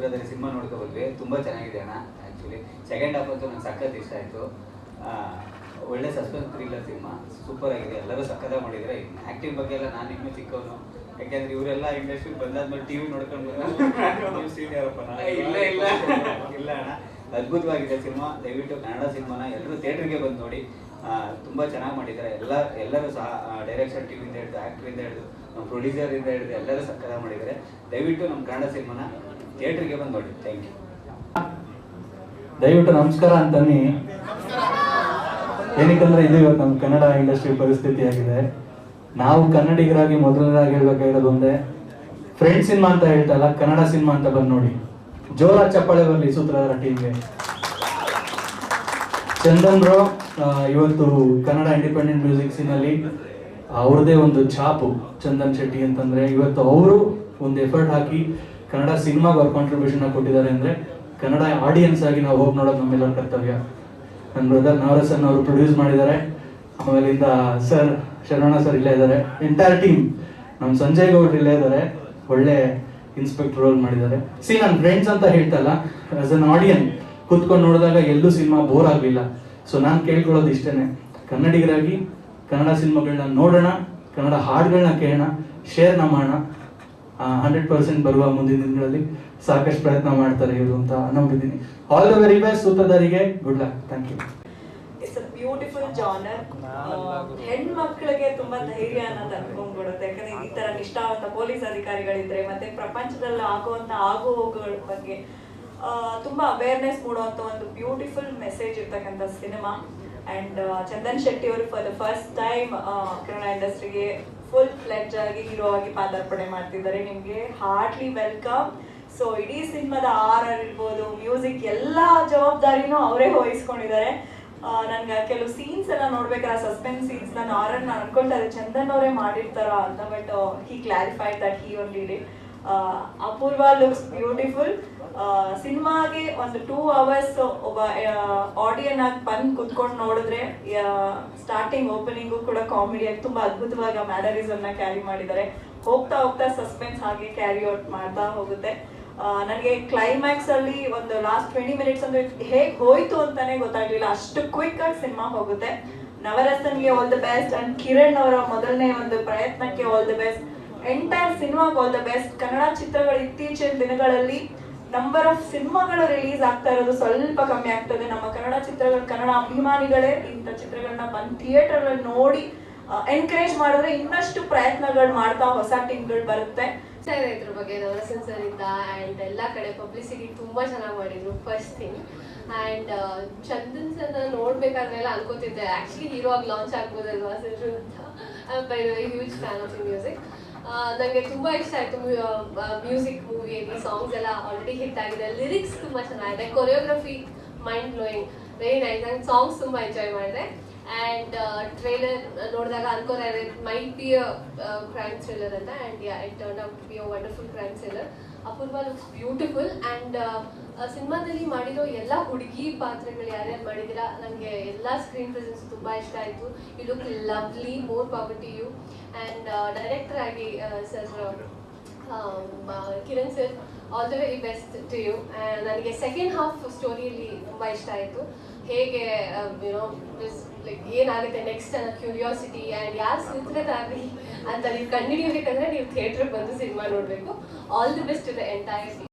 ಸೂತ್ರಧಾರಿ cinema ನೋಡ್ಕೊ ಬಂದ್ವಿ. ತುಂಬ ಚೆನ್ನಾಗಿದೆ ಅಣ್ಣ ಆ್ಯಕ್ಚುಲಿ ಸೆಕೆಂಡ್ ಹಾಫ್ ಅಂತೂ ನಂಗೆ ಸಖತ್ ಇಷ್ಟ ಆಯಿತು. ಒಳ್ಳೆ ಸಸ್ಪೆನ್ಸ್ ಥ್ರಿಲ್ಲರ್ ಸಿನಿಮಾ. ಸೂಪರ್ ಆಗಿದೆ. ಎಲ್ಲರೂ ಸಖತ್ತಾಗಿ ಮಾಡಿದರೆ. ಆ್ಯಕ್ಟಿಂಗ್ ಬಗ್ಗೆ ಎಲ್ಲ ನಾನು ಇನ್ನೂ ಚಿಕ್ಕವನು. ಯಾಕೆಂದ್ರೆ ಇವರೆಲ್ಲ ಇಂಡಸ್ಟ್ರಿ ಬಂದಾದ್ಮೇಲೆ ಟಿವಿ ನೋಡ್ಕೊಂಡು ಇಲ್ಲ ಇಲ್ಲ. ಇಲ್ಲ ಅಣ್ಣ. ಅದ್ಭುತವಾಗಿದೆ ಸಿನಿಮಾ. ದಯವಿಟ್ಟು ಕನ್ನಡ ಸಿನಿಮಾನ ಎಲ್ಲರೂ ಥಿಯೇಟ್ರಿಗೆ ಬಂದು ನೋಡಿ. ತುಂಬ ತುಂಬಾ ಚೆನ್ನಾಗಿ ಮಾಡಿದ್ದಾರೆ ಎಲ್ಲ ಎಲ್ಲರೂ ಸಹ ಡೈರೆಕ್ಷನ್ ಟೀಮಿಂದ ಹಿಡಿದು ಆ್ಯಕ್ಟ್ರಿಂದ ಹಿಡಿದು ನಮ್ಮ ಪ್ರೊಡ್ಯೂಸರಿಂದ ಹಿಡಿದು ಎಲ್ಲರೂ ಸಕ್ಕತ್ತಾಗಿ ಮಾಡಿದ್ದಾರೆ ದಯವಿಟ್ಟು ನಮ್ಮ ಕನ್ನಡ ಸಿನಿಮಾನ ಥಿಯೇಟ್ರಿಗೆ ಬಂದು ನೋಡಿ ಥ್ಯಾಂಕ್ ಯು ದಯವಿಟ್ಟು ನಮಸ್ಕಾರ ಅಂತನ್ನಿ. ಏನಕ್ಕಂದ್ರೆ ಇದು ಇವತ್ತು ನಮ್ಮ ಕನ್ನಡ ಇಂಡಸ್ಟ್ರಿ ಪರಿಸ್ಥಿತಿ ಆಗಿದೆ. ನಾವು ಕನ್ನಡಿಗರಾಗಿ ಮೊದಲನೇದಾಗಿ ಹೇಳ್ಬೇಕಾಗಿರೋದು ಒಂದೇ ಫ್ರೆಂಡ್ ಸಿನಿಮಾ ಅಂತ ಹೇಳ್ತಲ್ಲ, ಕನ್ನಡ ಸಿನಿಮಾ ಅಂತ ಬಂದು ನೋಡಿ. ಜೋರ ಚಪ್ಪಾಳೆ ಬರಲಿ ಸೂತ್ರಧಾರ ಟೀಮ್ಗೆ ಚಂದನ್ ಬ್ರೋ ಇವತ್ತು ಕನ್ನಡ ಇಂಡಿಪೆಂಡೆಂಟ್ ಮ್ಯೂಸಿಕ್ ಸೀನಲ್ಲಿ ಅವ್ರದೇ ಒಂದು ಛಾಪು, ಚಂದನ್ ಶೆಟ್ಟಿ ಅಂತಂದ್ರೆ. ಇವತ್ತು ಅವರು ಒಂದು ಎಫರ್ಟ್ ಹಾಕಿ ಕನ್ನಡ ಸಿನಿಮಾಗೆ ಅವ್ರ ಕಾಂಟ್ರಿಬ್ಯೂಷನ್ ಕೊಟ್ಟಿದ್ದಾರೆ ಅಂದ್ರೆ ಕನ್ನಡ ಆಡಿಯನ್ಸ್ ಆಗಿ ನಾವು ಹೋಗಿ ನೋಡೋದು ನಮ್ಮೆಲ್ಲ ಕರ್ತವ್ಯ. ನನ್ನ ಬ್ರದರ್ ನವರಸನ್ ಅವರು ಪ್ರೊಡ್ಯೂಸ್ ಮಾಡಿದ್ದಾರೆ. ಆಮೇಲಿಂದ ಸರ್ ಶರವಣ ಸರ್ ಇಲ್ಲೇ ಇದ್ದಾರೆ. ಎಂಟೈರ್ ಟೀಮ್ ನಮ್ಮ ಸಂಜಯ್ ಗೌಡ್ರು ಇಲ್ಲೇ ಇದ್ದಾರೆ. ಒಳ್ಳೆ ಇನ್ಸ್ಪೆಕ್ಟರ್ ರೋಲ್ ಮಾಡಿದ್ದಾರೆ. ಸಿ ನನ್ನ ಫ್ರೆಂಡ್ಸ್ ಅಂತ ಹೇಳ್ತಲ್ಲ ಆಸ್ ಅನ್ ಆಡಿಯನ್ ಕೂತ್ಕೊಂಡು ನೋಡಿದಾಗ ಎಲ್ಲೂ ಸಿನಿಮಾ ಬೋರ್ ಆಗಲಿಲ್ಲ. ಸೊ ನಾನು ಕೇಳ್ಕೊಳ್ಳೋದು ಇಷ್ಟೇನೆ. ಕನ್ನಡಿಗರಾಗಿ ಕನ್ನಡ ಸಿನಿಮಾಗಳನ್ನ ನೋಡೋಣ, ಕನ್ನಡ ಹಾಡುಗಳನ್ನ ಕೇಳೋಣ ಶೇರ್ನ ಮಾಡೋಣ. ಹಂಡ್ರೆಡ್ ಪರ್ಸೆಂಟ್ ಬರುವ ಮುಂದಿನ ದಿನಗಳಲ್ಲಿ ಸಾಕಷ್ಟು ಪ್ರಯತ್ನ ಮಾಡ್ತಾರೆ ಇವರು ಅಂತ ನಂಬಿದ್ದೀನಿ. All the very best ಸೂತ್ರಧಾರಿಗೆ. Good luck thank you it's a beautiful genre ಹೆಣ್ಮಕ್ಳಿಗೆ ತುಂಬಾ ಧೈರ್ಯ ಅನ್ನೋದು ಅನ್ಕೊಂಡ್ಬಿಡುತ್ತೆ. ಯಾಕಂದ್ರೆ ಈ ತರ ನಿಷ್ಠಾವಂತ ಪೊಲೀಸ್ ಅಧಿಕಾರಿಗಳಿದ್ರೆ ಮತ್ತೆ ಪ್ರಪಂಚದಲ್ಲಿ ಆಗುವಂತ ಆಗು ಹೋಗುಗಳ ಬಗ್ಗೆ ತುಂಬಾ ಅವೇರ್ನೆಸ್ ಮೂಡುವಂತ ಒಂದು ಬ್ಯೂಟಿಫುಲ್ ಮೆಸೇಜ್ ಇರ್ತಕ್ಕಂಥ ಸಿನಿಮಾ ಅಂಡ್ ಚಂದನ್ ಶೆಟ್ಟಿ ಅವರು for the first time Kannada ಇಂಡಸ್ಟ್ರಿಗೆ ಫುಲ್ ಫ್ಲೆಡ್ಜ್ ಆಗಿ ಹೀರೋ ಆಗಿ ಪಾದಾರ್ಪಣೆ ಮಾಡ್ತಿದ್ದಾರೆ. ನಿಮ್ಗೆ ಹಾರ್ಟ್ಲಿ ವೆಲ್ಕಮ್ ಸೊ ಇಡೀ ಸಿನಿಮಾದ ಆರ್ ಆರ್ ಇರ್ಬೋದು ಮ್ಯೂಸಿಕ್ ಎಲ್ಲ ಜವಾಬ್ದಾರಿನೂ ಅವರೇ ವಹಿಸ್ಕೊಂಡಿದ್ದಾರೆ. ನನ್ಗೆ ಕೆಲವು ಸೀನ್ಸ್ ಎಲ್ಲ ನೋಡ್ಬೇಕಾದ್ರೆ ಸಸ್ಪೆನ್ಸ್ ಸೀನ್ಸ್ ನಾನು ಆರ್ ಅನ್ನ ನಾನು ಅನ್ಕೊಳ್ತಾ ಇದ್ದೆ. ಚಂದನ್ ಅವರೇ ಮಾಡಿರ್ತಾರ ಅಂತ but he clarified that he only did Apoorva looks beautiful ಸಿನಿಮಾಗೆ ಒಂದು ಟೂ ಅವರ್ಸ್ ಒಬ್ಬ ಆಡಿಯನ್ ಆಗಿ ಬಂದು ಕುತ್ಕೊಂಡು ನೋಡಿದ್ರೆ ಸ್ಟಾರ್ಟಿಂಗ್ ಓಪನಿಂಗು ಕೂಡ ಕಾಮಿಡಿಯಾಗಿ ತುಂಬಾ ಅದ್ಭುತವಾಗಿ ಮ್ಯಾನರಿಸಮ್ ಕ್ಯಾರಿ ಮಾಡಿದ್ದಾರೆ. ಹೋಗ್ತಾ ಹೋಗ್ತಾ ಸಸ್ಪೆನ್ಸ್ ಹಾಗೆ ಕ್ಯಾರಿ ಔಟ್ ಮಾಡ್ತಾ ಹೋಗುತ್ತೆ. ನನಗೆ ಕ್ಲೈಮ್ಯಾಕ್ಸ್ ಅಲ್ಲಿ ಒಂದು ಲಾಸ್ಟ್ ಟ್ವೆಂಟಿ ಮಿನಿಟ್ಸ್ ಅಂದ್ರೆ ಹೇಗೆ ಹೋಯ್ತು ಅಂತಾನೆ ಗೊತ್ತಾಗ್ಲಿಲ್ಲ. ಅಷ್ಟು ಕ್ವಿಕ್ ಆಗಿ ಸಿನಿಮಾ ಹೋಗುತ್ತೆ. ನವರಸನ್ಗೆ all the best and Kiran ಅವರ ಮೊದಲನೇ ಒಂದು ಪ್ರಯತ್ನಕ್ಕೆ ಆಲ್ ದ ಬೆಸ್ಟ್ ಎಂಟೈರ್ ಸಿನಿಮಾಗೆ ಆಲ್ ದ ಬೆಸ್ಟ್ ಕನ್ನಡ ಚಿತ್ರಗಳು ಇತ್ತೀಚಿನ ದಿನಗಳಲ್ಲಿ ನಂಬರ್ ಆಫ್ ಸಿನಿಮಾಗಳು ರಿಲೀಸ್ ಆಗ್ತಾ ಇರೋದು ಸ್ವಲ್ಪ ಕಮ್ಮಿ ಆಗ್ತದೆ. ನಮ್ಮ ಕನ್ನಡ ಚಿತ್ರಗಳು, ಕನ್ನಡ ಅಭಿಮಾನಿಗಳೇ ಇಂಥ ಚಿತ್ರಗಳನ್ನ ಬಂದು ಥಿಯೇಟರ್ ಅಲ್ಲಿ ನೋಡಿ ಎನ್ಕರೇಜ್ ಮಾಡಿದ್ರೆ ಇನ್ನಷ್ಟು ಪ್ರಯತ್ನಗಳು ಮಾಡ್ತಾ ಹೊಸ ಟೀಮ್ಗಳು ಬರುತ್ತೆ. ಸರ್, ಇದ್ರ ಬಗ್ಗೆ ನವರಸನ್ ಸರ್ ಇಂದ ಆ್ಯಂಡ್ ಎಲ್ಲ ಕಡೆ ಪಬ್ಲಿಸಿಟಿ ತುಂಬಾ ಚೆನ್ನಾಗಿ ಮಾಡಿದ್ರು. First thing and Chandan sir ನೋಡ್ಬೇಕಾದ್ರೆಲ್ಲ ಅನ್ಕೋತಿದ್ದೆ. ಆ್ಯಕ್ಚುಲಿ ಹೀರೋ ಆಗಿ ಲಾಂಚ್ ಆಗ್ಬೋದಲ್ವಾ ಸರ್ ಅಂತ. By very huge fan of music ನನಗೆ ತುಂಬ ಇಷ್ಟ ಆಯ್ತು ಮ್ಯೂಸಿಕ್ ಮೂವಿಯಲ್ಲಿ ಸಾಂಗ್ಸ್ ಎಲ್ಲ ಆಲ್ರೆಡಿ ಹಿಟ್ ಆಗಿದೆ. ಲಿರಿಕ್ಸ್ ತುಂಬ ಚೆನ್ನಾಗಿದೆ. Choreography mind blowing very nice and songs ತುಂಬ ಎಂಜಾಯ್ ಮಾಡಿದೆ. ಆ್ಯಂಡ್ ಟ್ರೈಲರ್ ನೋಡಿದಾಗ ಅನ್ಕೋತಾ ಇದೆ may be a crime thriller ಅಂತ. And yeah it turn out be a wonderful crime thriller Apoorva looks beautiful and ಸಿನಿಮಾದಲ್ಲಿ ಮಾಡಿರೋ ಎಲ್ಲ ಹುಡುಗಿ ಪಾತ್ರಗಳು ಯಾರ್ಯಾರು ಮಾಡಿದ್ದೀರಾ? ನನಗೆ ಎಲ್ಲ ಸ್ಕ್ರೀನ್ ಪ್ರೆಸೆನ್ಸ್ ತುಂಬ ಇಷ್ಟ ಆಯಿತು. You look lovely more power to you and director ಆಗಿ sir Kiran sir all the very best to you ನನಗೆ ಸೆಕೆಂಡ್ ಹಾಫ್ ಸ್ಟೋರಿಯಲ್ಲಿ ತುಂಬ ಇಷ್ಟ ಆಯಿತು. ಹೇಗೆ ಯುನೋ ಲೈಕ್ ಏನಾಗುತ್ತೆ ನೆಕ್ಸ್ಟ್ ಅನ್ನೋ ಕ್ಯೂರಿಯಾಸಿಟಿ ಆ್ಯಂಡ್ ಯಾರು ಸೂತ್ರಧಾರಿ ಅಂತ ನೀವು ಕಂಡುಹಿಡಿಯಬೇಕಂದ್ರೆ ನೀವು ಥಿಯೇಟ್ರಿಗೆ ಬಂದು ಸಿನಿಮಾ ನೋಡಬೇಕು. All the best the entire